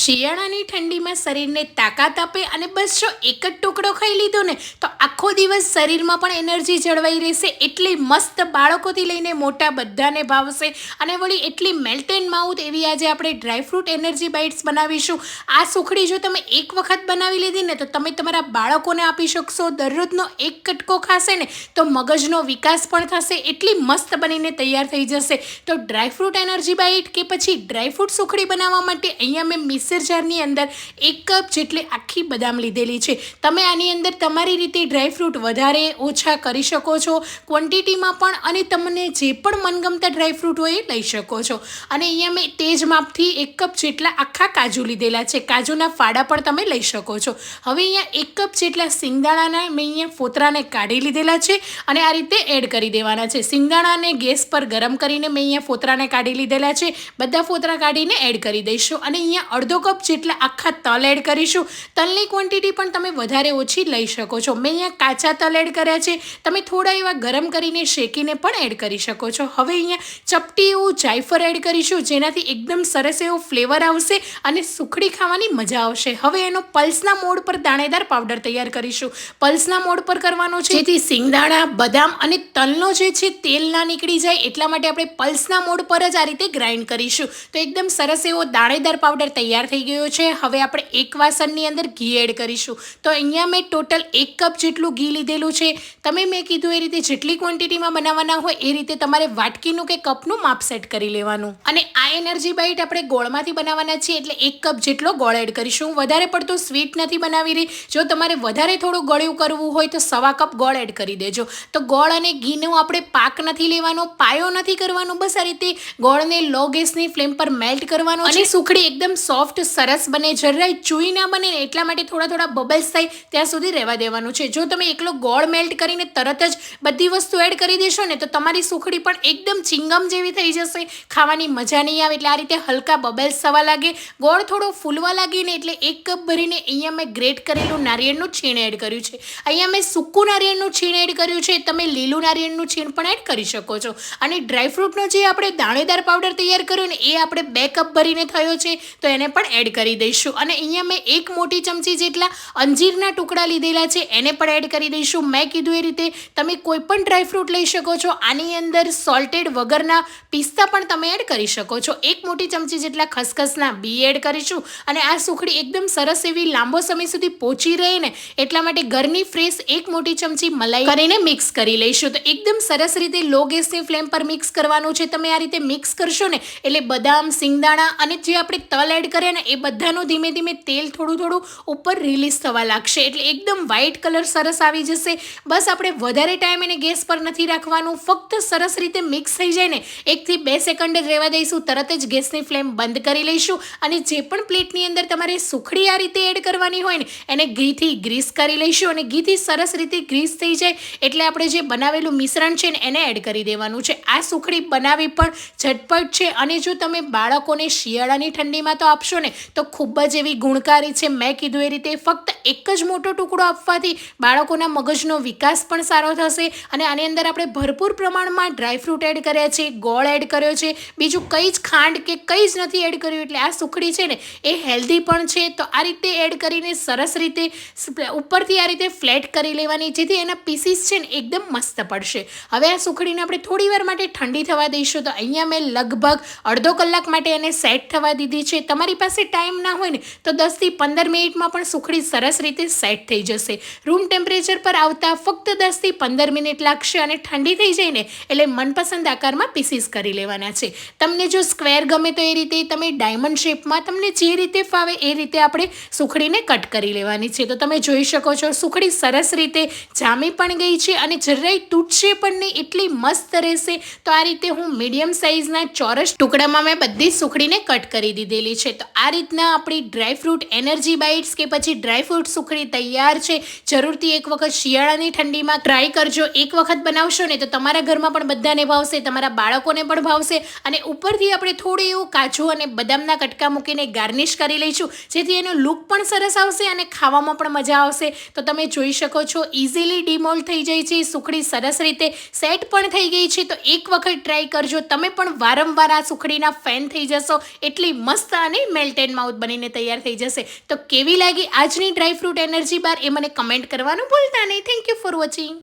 શિયાળાની ઠંડીમાં શરીરને તાકાત આપે અને બસ જો એક જ ટુકડો ખાઈ લીધો ને, તો આખો દિવસ શરીરમાં પણ એનર્જી જળવાઈ રહેશે. એટલી મસ્ત બાળકોથી લઈને મોટા બધાને ભાવશે અને વળી એટલી મેલ્ટ એન્ડ માઉથ એવી આજે આપણે ડ્રાયફ્રૂટ એનર્જી બાઇટ્સ બનાવીશું. આ સુખડી જો તમે એક વખત બનાવી લીધી ને, તો તમે તમારા બાળકોને આપી શકશો. દરરોજનો એક કટકો ખાશે ને, તો મગજનો વિકાસ પણ થશે. એટલી મસ્ત બનીને તૈયાર થઈ જશે. તો ડ્રાયફ્રૂટ એનર્જી બાઇટ કે પછી ડ્રાયફ્રૂટ સુખડી બનાવવા માટે અહીંયા મેં મિક્સર જારની અંદર એક કપ જેટલી આખી બદામ લીધેલી છે. તમે આની અંદર તમારી રીતે ડ્રાયફ્રૂટ વધારે ઓછા કરી શકો છો, ક્વોન્ટિટીમાં પણ અને તમને જે પણ મનગમતા ડ્રાયફ્રૂટ હોય એ લઈ શકો છો. અને અહીંયા મેં તેજ માપથી એક કપ જેટલા આખા કાજુ લીધેલા છે. કાજુના ફાડા પણ તમે લઈ શકો છો. હવે અહીંયા એક કપ જેટલા સિંગદાણાના મેં અહીંયા ફોતરાને કાઢી લીધેલા છે અને આ રીતે એડ કરી દેવાના છે. સિંગદાણાને ગેસ પર ગરમ કરીને મેં અહીંયા ફોતરાને કાઢી લીધેલા છે. બધા ફોતરા કાઢીને એડ કરી દઈશું. અને અહીંયા અડધો કપ જેટલા આખા તલ એડ કરીશું. તલની ક્વોન્ટિટી પણ તમે વધારે ઓછી લઈ શકો છો. મેં અહીંયા કાચા તલ એડ કર્યા છે. તમે થોડા એવા ગરમ કરીને શેકીને પણ એડ કરી શકો છો. હવે અહીંયા ચપટી એવું જાયફળ એડ કરીશું, જેનાથી એકદમ સરસ એવો ફ્લેવર આવશે અને સુખડી ખાવાની મજા આવશે. હવે એનો પલ્સના મોડ પર દાણેદાર પાવડર તૈયાર કરીશું. પલ્સના મોડ પર કરવાનો છે. જેથી સિંગદાણા, બદામ અને તલનો જે છે તેલ ના નીકળી જાય, એટલા માટે આપણે પલ્સના મોડ પર જ આ રીતે ગ્રાઇન્ડ કરીશું. તો એકદમ સરસ એવો દાણેદાર પાવડર તૈયાર થઈ ગયો છે. હવે આપણે એક વાસણની અંદર ઘી એડ કરીશું. તો અહીંયા મેં ટોટલ એક કપ જેટલું ઘી લીધેલું છે. તમે મેં કીધું એ રીતે જેટલી ક્વોન્ટિટીમાં બનાવવાના હોય એ રીતે તમારે વાટકીનું કે કપનું માપ સેટ કરી લેવાનું. અને આ એનર્જી બાઇટ આપણે ગોળમાંથી બનાવવાના છીએ એટલે એક કપ જેટલો ગોળ એડ કરીશું. વધારે પડતું સ્વીટ નથી બનાવી રહી. જો તમારે વધારે થોડું ગળ્યું કરવું હોય તો સવા કપ ગોળ એડ કરી દેજો. તો ગોળ અને ઘીનો આપણે પાક નથી લેવાનો પાયો નથી કરવાનો. બસ આ રીતે ગોળને લો ગેસની ફ્લેમ પર મેલ્ટ કરવાનો અને સુખડી એકદમ સોફ્ટ સરસ બને, જરાય ચૂઈ ના બને એટલા માટે થોડા થોડા બબલ્સ થાય, ત્યાં સુધી રહેવા દેવાનું છે. જો તમે એકલો ગોળ મેલ્ટ કરીને તરત જ બધી વસ્તુ એડ કરી દેશો ને, તો તમારી સુખડી પણ એકદમ ચિંગમ જેવી થઈ જશે. ખાવાની મજા નહીં આવે એટલે આ રીતે હલકા બબલ્સ થવા લાગે. ગોળ થોડો ફૂલવા લાગે ને એટલે એક કપ ભરીને અહીંયા મેં ગ્રેટ કરેલું નારિયેળનું છીણ એડ કર્યું છે. અહીંયા મેં સૂકું નારિયેળનું છીણ એડ કર્યું છે. તમે લીલું નારિયેળનું છીણ પણ એડ કરી શકો છો. અને ડ્રાયફ્રૂટનો જે આપણે દાણેદાર પાવડર તૈયાર કર્યો ને, એ આપણે બે કપ ભરીને થયો છે. તો એને પણ એડ કરી દઈશું. અને અહીંયા મેં એક મોટી ચમચી જેટલા અંજીરના ટુકડા લીધેલા છે, એને પણ એડ કરી દઈશું. મેં કીધું એ રીતે તમે કોઈ પણ ડ્રાયફ્રૂટ લઈ શકો છો. આની અંદર સોલ્ટેડ વગરના પિસ્તા પણ તમે એડ કરી શકો છો. એક મોટી ચમચી જેટલા ખસખસના બી એડ કરીશું. અને આ સુખડી એકદમ સરસ એવી લાંબો સમય સુધી પહોંચી રહે ને, એટલા માટે ઘરની ફ્રેશ એક મોટી ચમચી મલાઈ કરીને મિક્સ કરી લઈશું. તો એકદમ સરસ રીતે લો ગેસની ફ્લેમ પર મિક્સ કરવાનું છે. તમે આ રીતે મિક્સ કરશો ને, એટલે બદામ, સિંગદાણા અને જે આપણે તલ એડ કર્યા ને એ બધાનું ધીમે ધીમે તેલ થોડું થોડું ઉપર રિલીઝ થવા લાગશે. એટલે એકદમ વ્હાઇટ કલર સરસ આવી જશે. બસ આપણે વધારે ટાઈમ એને ગેસ પર નથી રાખવાનું. ફક્ત સરસ રીતે મિક્સ થઈ જાય ને, એકથી બે સેકન્ડ જ રહેવા દઈશું. તરત જ ગેસની ફ્લેમ બંધ કરી લઈશું. અને જે પણ પ્લેટની અંદર તમારે સુખડી આ રીતે એડ કરવાની હોય ને, એને ઘીથી ગ્રીસ કરી લઈશું અને ઘીથી સરસ રીતે ગ્રીસ થઈ જાય. એટલે આપણે જે બનાવેલું મિશ્રણ છે ને, એને એડ કરી દેવાનું છે. આ સુખડી બનાવી પણ ઝટપટ છે. અને જો તમે બાળકોને શિયાળાની ઠંડીમાં તો આપશો ને, તો ખૂબ જ એવી ગુણકારી છે. મેં કીધું એ રીતે ફક્ત એક જ મોટો ટુકડો આપવાથી બાળકોના મગજનો વિકાસ પણ સારો થશે અને આની અંદર આપણે ભરપૂર પ્રમાણમાં ડ્રાયફ્રૂટ એડ કર્યા છે, ગોળ એડ કર્યો છે, બીજું કંઈ જ ખાંડ કે કંઈ જ નથી એડ કર્યું એટલે આ સુખડી છે ને, એ હેલ્ધી પણ છે. તો આ રીતે એડ કરીને સરસ રીતે ઉપરથી આ રીતે ફ્લેટ કરી લેવાની, જેથી એના પીસીસ છે ને એકદમ મસ્ત પડશે. હવે આ સુખડીને આપણે થોડી વાર માટે ઠંડી થવા દઈશું. તો અહીંયા મેં લગભગ અડધો કલાક માટે એને સેટ થવા દીધી છે. તમારી પાસે ટાઈમ ના હોય ને, તો દસથી પંદર મિનિટમાં પણ સુખડી સરસ રીતે સેટ થઈ જશે. રૂમ ટેમ્પરેચર પર આવતા ફક્ત દસથી પંદર મિનિટ લાગશે અને ઠંડી થઈ જાય ને, એટલે મનપસંદ આકારમાં પીસીસ કરી લેવાના છે. તમને જો સ્ક્વેર ગમે તો એ રીતે, તમે ડાયમંડ શેપમાં તમને જે રીતે ફાવે એ રીતે આપણે સુખડીને કટ કરી લેવાની છે. તો તમે જોઈ શકો છો, સુખડી સરસ રીતે જામી પણ ગઈ છે અને જરાય તૂટશે પણ નહીં, એટલી મસ્ત રહેશે. તો આ રીતે હું મીડિયમ સાઇઝના ચોરસ ટુકડામાં મેં બધી સુખડીને કટ કરી દીધેલી છે. તો આ રીતના આપણી ડ્રાયફ્રૂટ એનર્જી બાઇટ્સ કે પછી ડ્રાયફ્રૂટ સુખડી તૈયાર છે. જરૂરથી એક વખત શિયાળાની ઠંડીમાં ટ્રાય કરજો. એક વખત બનાવશો ને તો તમારા ઘરમાં પણ બધાને ભાવશે, તમારા બાળકોને પણ ભાવશે અને ઉપરથી આપણે થોડું એવું કાજુ અને બદામના કટકા મૂકીને ગાર્નિશ કરી લઈશું. જેથી એનો લુક પણ સરસ આવશે અને ખાવામાં પણ મજા આવશે. તો તમે જોઈ શકો છો ઇઝીલી ડિમોલ્ડ થઈ જાય છે, સુખડી સરસ રીતે સેટ પણ થઈ ગઈ છે. તો એક વખત ટ્રાય કરજો. તમે પણ વારંવાર આ સુખડીના ફેન થઈ જશો. એટલી મસ્ત અને મેલ્ટેડ માઉથ બનીને તૈયાર થઈ જશે. તો કેવી લાગી આજની ડ્રાયફ્રૂટ એનર્જી બાર એ મને કમેન્ટ કરવાનું ભૂલતા નહીં. Thank you for watching